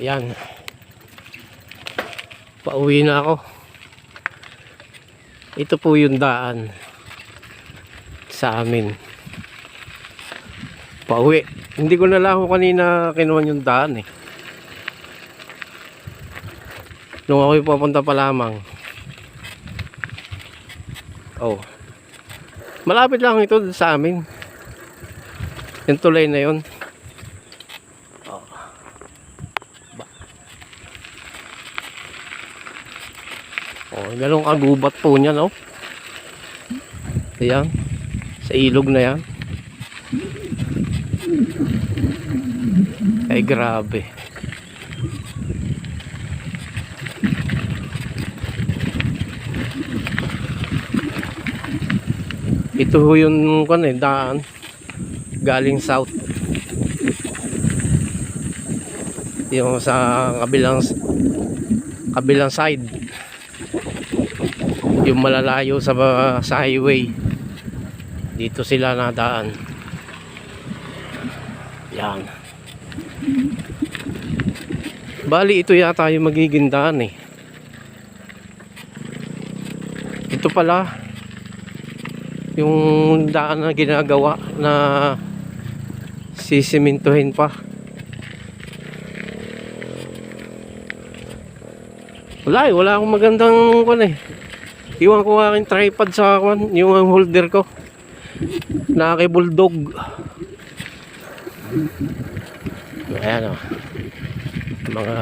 Yan. Pauwi na ako. Ito po yung daan sa amin. Pauwi. Hindi ko na lang ako kanina kinuha yung daan eh. Nung ako'y papunta pa lamang. Oh. Malapit lang ito sa amin. Yung tulay na yun. Oh, ganun kagubat po niya, no? Ayan. Sa ilog na yan. Ay, grabe. Ito ho yung kan eh, daan galing south. Yung sa kabilang kabilang side. Yung malalayo sa sa highway. Dito sila nadaan. Yan. Bali ito yata yung magiging daan eh. Ito pala yung daan na ginagawa na sisimintuhin pa wala eh, wala akong magandang kun eh iwan ko aking tripod sa kun yung holder ko na kay bulldog ayan o mga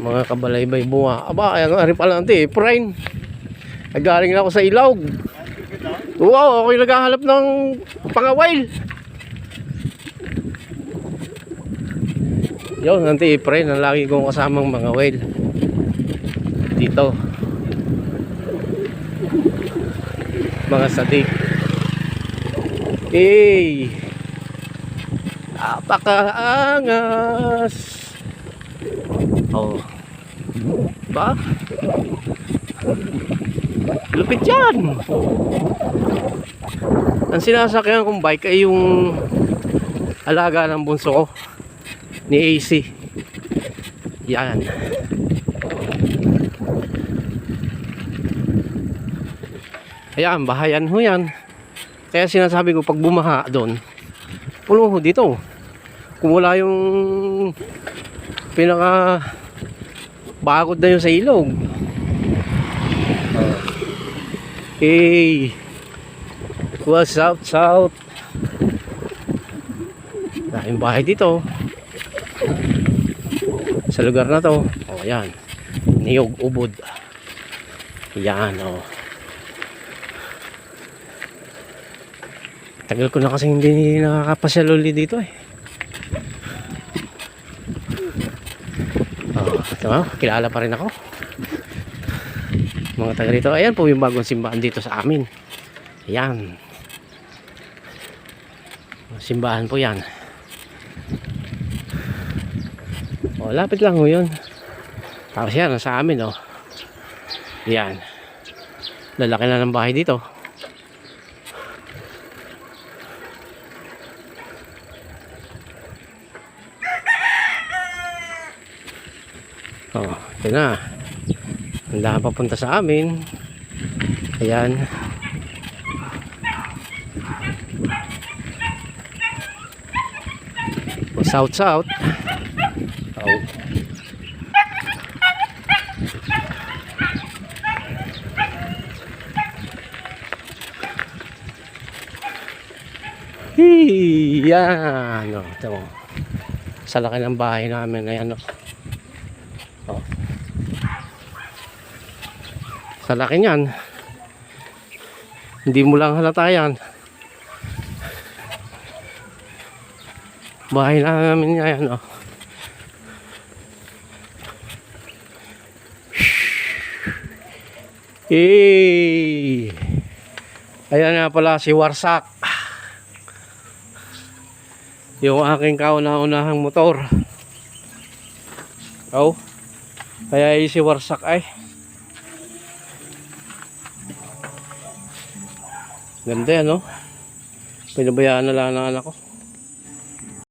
mga kabalaybay bunga aba ayan ari pala nanti prime Nagaling na ako sa ilog. Wow, ako'y naghahanap ng pangawail. Yun, nanti ipre na lagi kong kasamang mga whale. Dito. Mga sadik. Hey! Napakaangas! Oh. Ba? Lupit yan. Ang sinasakyan kong bike ay yung alaga ng bunso ko ni AC. Yan. Ayan, bahayan ho yan. Kaya sinasabi ko pag bumaha doon, puno ho dito. Kung yung pinaka bagod na yun sa ilog. Hey, what's up, south? Daming bahay dito. Sa lugar na to. Oh, yan. Niyog ubod. Yan, oh. Tagal ko na kasi hindi nakakapasyal uli dito eh. Oh, diba? Kilala pa rin ako mga taga rito. Ayan po yung bagong simbahan dito sa amin. Ayan. Simbahan po yan. O, lapit lang ho yun. Tapos yan, sa amin o. Yan. Lalaki na ng bahay dito. Oh, ito na. Handa papunta sa amin. Ayan. O, South south. Oh. Yan. O, ito mo. Sa laki ng bahay namin. Ayan. Oh. Sa laki niyan. Hindi mo lang halata yan. Bahay namin niya yan, oh. Hey! Ayan nga pala si Warsak. Yung aking kauna-unahang motor. Oh. Kaya si Warsak ay. Ganda yan, no? Pinabayaan na lang ng anak ko.